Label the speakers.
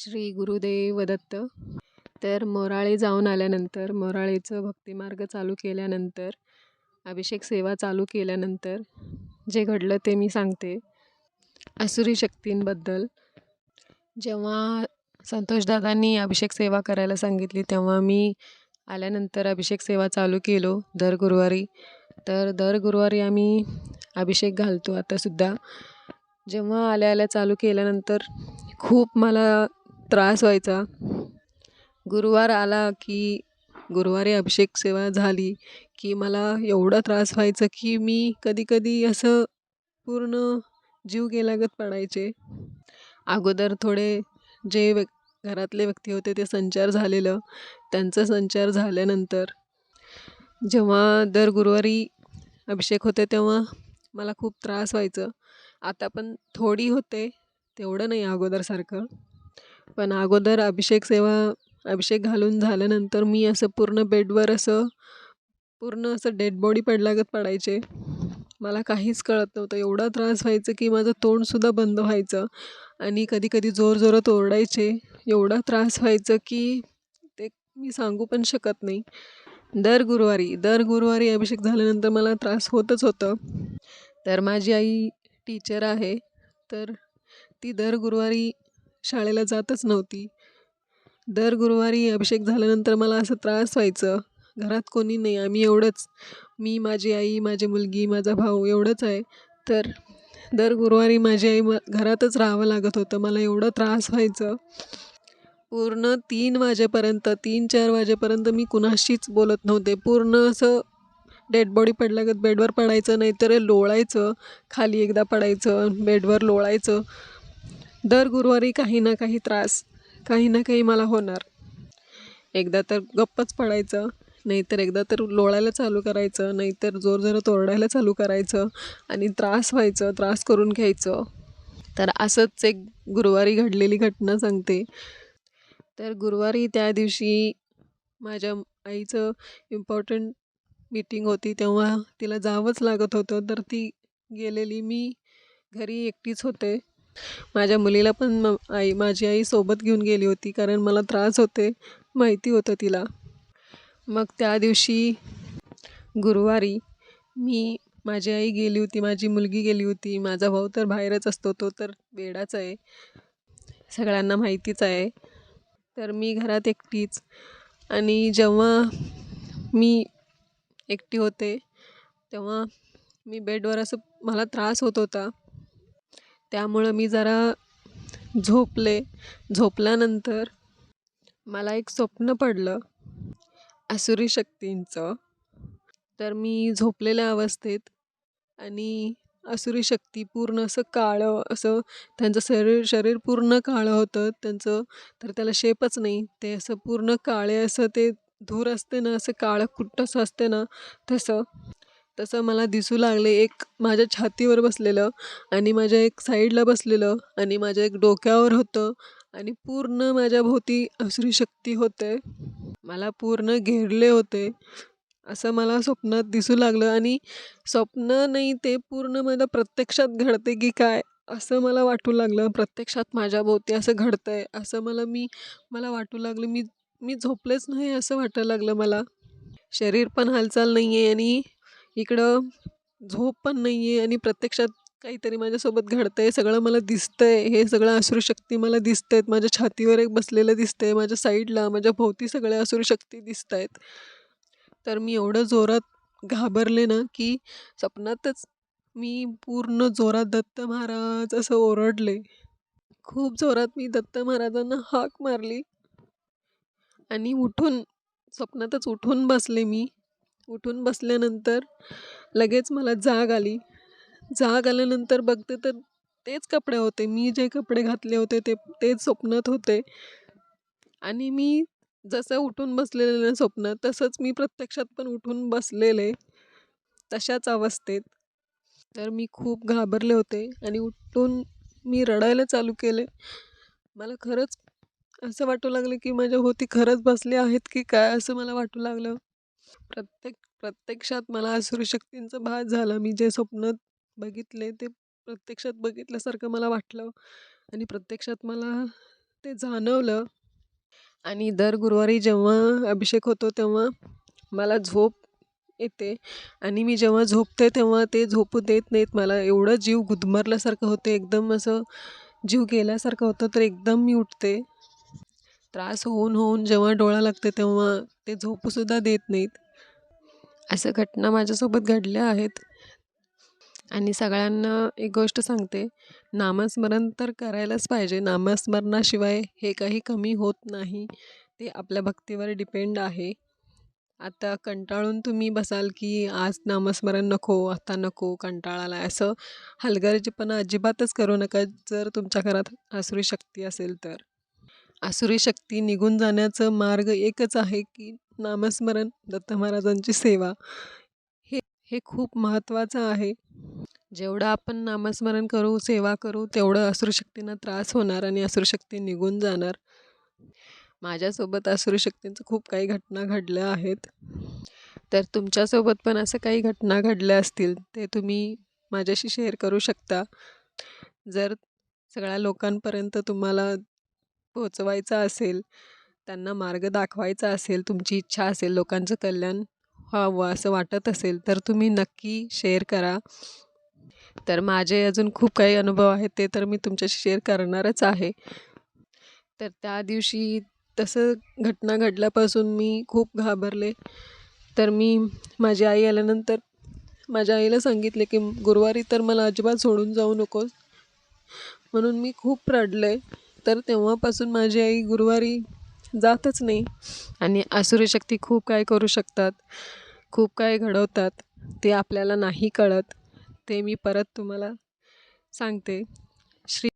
Speaker 1: श्री गुरुदेव दत्त. तर मोराळे जाऊन आल्यानंतर मोराळेचं भक्तिमार्ग चालू केल्यानंतर अभिषेक सेवा चालू केल्यानंतर जे घडलं ते मी सांगते. असुरी शक्तींबद्दल. जेव्हा संतोषदादांनी अभिषेक सेवा करायला सांगितली तेव्हा मी आल्यानंतर अभिषेक सेवा चालू केलो दर गुरुवारी. तर दर गुरुवारी आम्ही अभिषेक घालतो आतासुद्धा. जेव्हा आल्या आल्या चालू केल्यानंतर खूप मला त्रास व्हायचा. गुरुवार आला की गुरुवारी अभिषेक सेवा झाली की मला एवढा त्रास व्हायचा की मी कधी कधी असं पूर्ण जीव गेल्यागत पडायचे. अगोदर थोडे जे व्यक् घरातले व्यक्ती होते ते संचार झालेलं. त्यांचा संचार झाल्यानंतर जेव्हा दर गुरुवारी अभिषेक होते तेव्हा मला खूप त्रास व्हायचं. आता पण थोडी होते तेवढं नाही अगोदरसारखं. पण अगोदर अभिषेक सेवा अभिषेक घालून झाल्यानंतर मी असं पूर्ण बेडवर असं पूर्ण असं डेड बॉडी पडल्यागत पडायचे. मला काहीच कळत नव्हतं. एवढा त्रास व्हायचं की माझं तोंडसुद्धा बंद व्हायचं. आणि कधी कधी जोर जोरात ओरडायचे. एवढा त्रास व्हायचं की ते मी सांगू पण शकत नाही. दर गुरुवारी दर गुरुवारी अभिषेक झाल्यानंतर मला त्रास होतच होतं. तर माझी आई टीचर आहे. तर ती दर गुरुवारी शाळेला जातच नव्हती. दर गुरुवारी अभिषेक झाल्यानंतर मला असं त्रास व्हायचं. घरात कोणी नाही आम्ही एवढंच. मी माझी आई माझी मुलगी माझा भाऊ एवढंच आहे. तर दर गुरुवारी माझी आई म घरातच राहावं लागत होतं. मला एवढं त्रास व्हायचं. पूर्ण तीन वाजेपर्यंत तीन चार वाजेपर्यंत मी कुणाशीच बोलत नव्हते. पूर्ण असं डेड बॉडी पडल्यागत बेडवर पडायचं नाहीतर लोळायचं. खाली एकदा पडायचं बेडवर लोळायचं. दर गुरुवारी काही ना काही त्रास काही ना काही मला होणार. एकदा तर गप्पच पडायचं नाहीतर एकदा तर लोळायला चालू करायचं नाहीतर जोर जोरात ओरडायला चालू करायचं आणि त्रास व्हायचं त्रास करून घ्यायचं. तर असंच एक गुरुवारी घडलेली घटना सांगते. तर गुरुवारी त्या दिवशी माझ्या आईचं इम्पॉर्टंट मीटिंग होती तेव्हा तिला जावंच लागत होतं. तर ती गेलेली मी घरी एकटीच होते. माझ्या मुलीला पण म आई माझी आई सोबत घेऊन गेली होती कारण मला त्रास होते माहिती होतं तिला. मग त्या दिवशी गुरुवारी मी माझी आई गेली होती माझी मुलगी गेली होती माझा भाऊ तर बाहेरच असतो तो तर वेडाच आहे सगळ्यांना माहितीच आहे. तर मी घरात एकटीच आणि जेव्हा मी एकटी होते तेव्हा मी बेडवर असं मला त्रास होत होता. त्यामुळं मी जरा झोपले. झोपल्यानंतर मला एक स्वप्न पडलं आसुरी शक्तींचं. तर मी झोपलेल्या अवस्थेत आणि आसुरी शक्ती पूर्ण असं काळं असं त्यांचं शरीर शरीर पूर्ण काळं होतं. त्यांचं तर त्याला शेपच नाही. ते असं पूर्ण काळे असं ते धूर असते ना असं काळं कुट्टसं असते ना तसं तसं मला दिसू लागले एक माझ्या छातीवर बसलेलं आणि माझ्या एक साईडला बसलेलं आणि माझ्या एक डोक्यावर होतं आणि पूर्ण माझ्या भोवती शक्ती होते. मला पूर्ण घेरले होते. असं मला स्वप्नात दिसू लागलं आणि स्वप्न नाही ते पूर्ण मला प्रत्यक्षात घडते की काय असं मला वाटू लागलं. प्रत्यक्षात माझ्या भोवती असं घडतं आहे असं मला मी मला वाटू लागलं. मी मी झोपलेच नाही असं वाटायला लागलं मला. शरीर पण हालचाल नाही आहे आणि इकडं झोप पण नाही आहे आणि प्रत्यक्षात काहीतरी माझ्यासोबत घडतं आहे सगळं मला दिसतं आहे हे सगळं असुरू शक्ती मला दिसत आहेत माझ्या छातीवर एक बसलेलं दिसतं आहे माझ्या साईडला माझ्या भोवती सगळ्या असुरू शक्ती दिसत आहेत तर मी एवढं जोरात घाबरले ना की स्वप्नातच मी पूर्ण जोरात दत्त महाराज असं ओरडले. खूप जोरात मी दत्त महाराजांना हाक मारली आणि उठून स्वप्नातच उठून बसले मी. उठून बसल्यानंतर लगेच मला जाग आली. जाग आल्यानंतर बघते तर तेच कपडे होते. मी जे कपडे घातले होते ते तेच स्वप्नात होते. आणि मी जसं उठून बसलेले ना स्वप्नात तसंच मी प्रत्यक्षात पण उठून बसलेले तशाच अवस्थेत. तर मी खूप घाबरले होते आणि उठून मी रडायला चालू केले. मला खरंच असं वाटू लागलं की माझ्या होती खरंच बसले आहेत की काय असं मला वाटू लागलं. प्रत्येक प्रत्यक्षात मला असुरी शक्तींचं भास झाला. मी जे स्वप्न बघितले ते प्रत्यक्षात बघितल्यासारखं मला वाटलं आणि प्रत्यक्षात मला ते जाणवलं. आणि दर गुरुवारी जेव्हा अभिषेक होतो तेव्हा मला झोप येते आणि मी जेव्हा झोपते तेव्हा ते झोपू देत नाहीत. मला एवढं जीव गुदमरल्यासारखं होते. एकदम असं जीव गेल्यासारखं होतं तर एकदम मी उठते. त्रास होऊन होऊन जेव्हा डोळा लागते तेव्हा ते झोपूसुद्धा देत नाहीत. अशा घटना माझ्यासोबत घडल्या आहेत. आणि सगळ्यांना एक गोष्ट सांगते नामस्मरण तर करायलाच पाहिजे. नामस्मरणाशिवाय हे काही कमी होत नाही. ते आपल्या भक्तीवर डिपेंड आहे. आता कंटाळून तुम्ही बसाल की आज नामस्मरण नको आता नको कंटाळाला असं हलगर्जीपणा अजिबातच करू नका जर तुमच्या घरात आसुरी शक्ती असेल तर. आसुरी शक्ती निघून जाण्याचं मार्ग एकच आहे की नामस्मरण दत्त महाराजांची सेवा. हे हे खूप महत्त्वाचं आहे. जेवढं आपण नामस्मरण करू सेवा करू तेवढं असुरशक्तींना त्रास होणार आणि असुरशक्ती निघून जाणार. माझ्यासोबत असुरशक्तींचं खूप काही घटना घडल्या आहेत. तर तुमच्यासोबत पण असं काही घटना घडल्या असतील ते तुम्ही माझ्याशी शेअर करू शकता. जर सगळ्या लोकांपर्यंत तुम्हाला पोचवायचा असेल त्यांना मार्ग दाखवायचा असेल तुमची इच्छा असेल लोकांचं कल्याण व्हावं असं वाटत असेल तर तुम्ही नक्की शेअर करा. तर माझे अजून खूप काही अनुभव आहेत ते तर मी तुमच्याशी शेअर करणारच आहे. तर त्या दिवशी तसं घटना घडल्यापासून मी खूप घाबरले. तर मी माझी आई आल्यानंतर माझ्या आईला सांगितले की गुरुवारी तर मला अजिबात सोडून जाऊ नकोस. म्हणून मी खूप रडले. तर तेव्हापासून माझी आई गुरुवारी जातच नाही. आणि असुरी शक्ती खूप काय करू शकतात खूप काय घडवतात ते आपल्याला नाही कळत. ते मी परत तुम्हाला सांगते. श्री